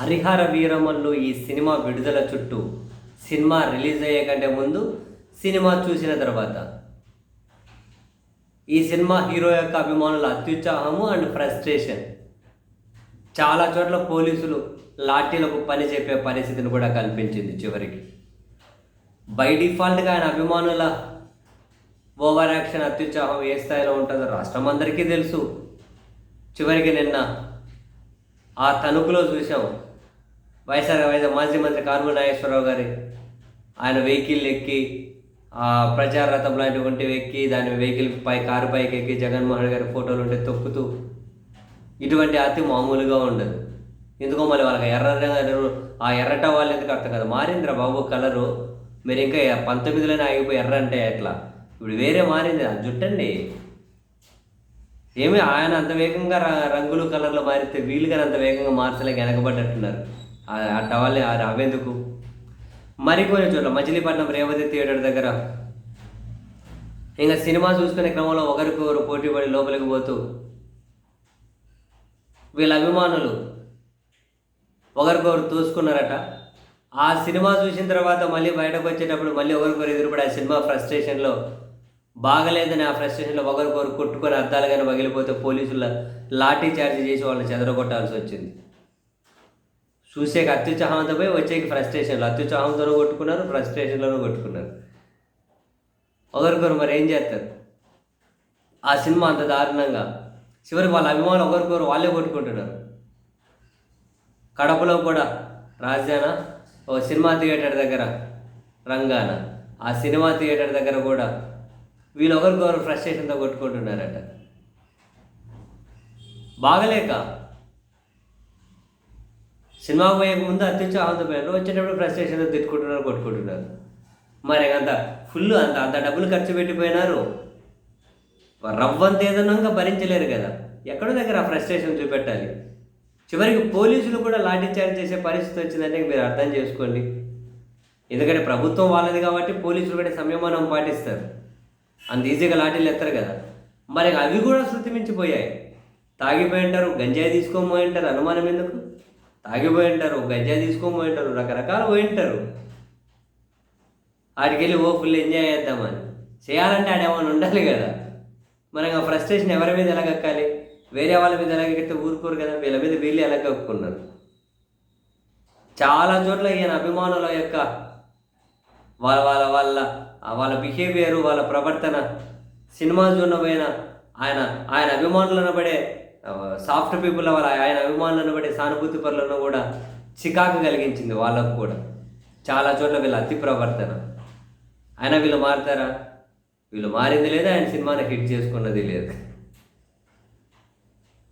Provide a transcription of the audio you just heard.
హరిహర వీరమల్లు ఈ సినిమా విడుదల చుట్టూ సినిమా రిలీజ్ అయ్యే కంటే ముందు సినిమా చూసిన తర్వాత. ఈ సినిమా హీరో యొక్క అభిమానుల అత్యుత్సాహము అండ్ ఫ్రస్ట్రేషన్. చాలా చోట్ల పోలీసులు లాఠీలకు పని చెప్పే పరిస్థితిని కూడా కల్పించింది చివరికి. బై డిఫాల్ట్గా ఆయన అభిమానుల ఓవర్ యాక్షన్ అత్యుత్సాహం ఏ స్థాయిలో ఉంటుందో రాష్ట్రం అందరికీ తెలుసు. చివరికి నిన్న ఆ తణుకులో చూసాం వైఎస్ఆర్ వైఎస్ఆర్ మాజీ మంత్రి కారుమూరి నాగేశ్వరరావు గారి ఆయన వెహికల్ ఎక్కి ఆ ప్రచార రథం లాంటివి ఎక్కి దాని వెహికల్ పై కారు పైకి ఎక్కి జగన్మోహన్ గారి ఫోటోలు ఉంటే తొక్కుతూ ఇటువంటి అతి మామూలుగా ఉండదు. ఎందుకో మళ్ళీ వాళ్ళకి ఎర్ర ఆ ఎర్రట వాళ్ళు ఎందుకు అర్థం కదా. మారిందిరా బాబు కలరు మీరు ఇంకా పంతొమ్మిదిలోనే ఆగిపోయి ఎర్ర అంటే ఎట్లా? ఇప్పుడు వేరే మారింది ఆ జుట్టండి. ఏమి ఆయన అంత వేగంగా రంగులు కలర్లు మారితే వీళ్ళు కానీ అంత వేగంగా మార్చలేక వెనకబడ్డట్టున్నారు. ఆ- ఆ టవాల్ని మరికొన్ని చోట్ల మచిలీపట్నం రేవతి థియేటర్ దగ్గర ఇంకా సినిమా చూసుకునే క్రమంలో ఒకరికొకరు పోటీ పడి లోపలికి పోతూ వీళ్ళ అభిమానులు ఒకరికొకరు తోసుకున్నారట. ఆ సినిమా చూసిన తర్వాత మళ్ళీ బయటకు వచ్చేటప్పుడు మళ్ళీ ఒకరికొకరు ఎదురుపడి ఆ సినిమా ఫ్రస్ట్రేషన్లో బాగలేదని ఆ ఫ్రస్ట్రేషన్లో ఒకరికొకరు కొట్టుకొని అద్దాలు కానీ పగిలిపోతే పోలీసుల లాఠీ చార్జ్ చేసి వాళ్ళని చెదరగొట్టాల్సి వచ్చింది. చూసేక అత్యుత్సాహంతో పోయి వచ్చేకి ఫ్రస్ట్రేషన్లు అత్యుత్సాహంతోనూ కొట్టుకున్నారు ఫ్రస్ట్రేషన్లోనూ కొట్టుకున్నారు. ఒకరికొరు మరి ఏం చేస్తారు? ఆ సినిమా అంత దారుణంగా. చివరికి వాళ్ళ అభిమానులు ఒకరికొకరు వాళ్ళే కొట్టుకుంటున్నారు. కడపలో కూడా రాజాన ఓ సినిమా థియేటర్ దగ్గర రంగాన. ఆ సినిమా థియేటర్ దగ్గర కూడా వీళ్ళు ఒకరికొకరు ఫ్రస్ట్రేషన్తో కొట్టుకుంటున్నారట. బాగలేక సినిమాకు పోయే ముందు అత్యుత్సాహంతో ఆనందపోయారు వచ్చేటప్పుడు ఫ్రస్ట్రేషన్తో తిట్టుకుంటున్నారు కొట్టుకుంటున్నారు. మరి అంత ఫుల్ అంత అంత డబ్బులు ఖర్చు పెట్టిపోయినారు. రవ్వంత ఏదన్నా భరించలేరు కదా. ఎక్కడో దగ్గర ఆ ఫ్రస్ట్రేషన్ చూపెట్టాలి. చివరికి పోలీసులు కూడా లాఠీచార్జ్ చేసే పరిస్థితి వచ్చిందంటే మీరు అర్థం చేసుకోండి. ఎందుకంటే ప్రభుత్వం వాళ్ళది కాబట్టి పోలీసులు కూడా సంయమనం పాటిస్తారు. అంత ఈజీగా లాఠీలు ఎత్తారు కదా. మరి అవి కూడా శృతి మించిపోయాయి తాగిపోయి ఉంటారు గంజాయి తీసుకోమో ఉంటారు అనుమానం ఎందుకు? తాగిపోయి ఉంటారు గజ్జా తీసుకొని ఉంటారు రకరకాలు పోయి ఉంటారు ఆడికి వెళ్ళి ఓ ఫుల్ ఎంజాయ్ చేద్దామని. చేయాలంటే ఆడేమన్నా ఉండాలి కదా. మనకు ఆ ఫ్రస్ట్రేషన్ ఎవరి మీద ఎలా కక్కాలి? వేరే వాళ్ళ మీద ఎలా కక్కితే ఊరుకోరు కదా? వీళ్ళ మీద వీళ్ళు ఎలా కక్కున్నారు? చాలా చోట్ల ఈయన అభిమానుల యొక్క వాళ్ళ వాళ్ళ వాళ్ళ వాళ్ళ బిహేవియర్ వాళ్ళ ప్రవర్తన సినిమా చూడబోయిన ఆయన ఆయన అభిమానులను పడే సాఫ్ట్ పీపుల్ వాళ్ళ ఆయన అభిమానులను బట్టి సానుభూతి పరులను కూడా చికాకు కలిగించింది వాళ్ళకు కూడా. చాలా చోట్ల వీళ్ళ అతి ప్రవర్తన. అయినా వీళ్ళు మారుతారా? వీళ్ళు మారింది లేదు? ఆయన సినిమాని హిట్ చేసుకున్నది లేదు.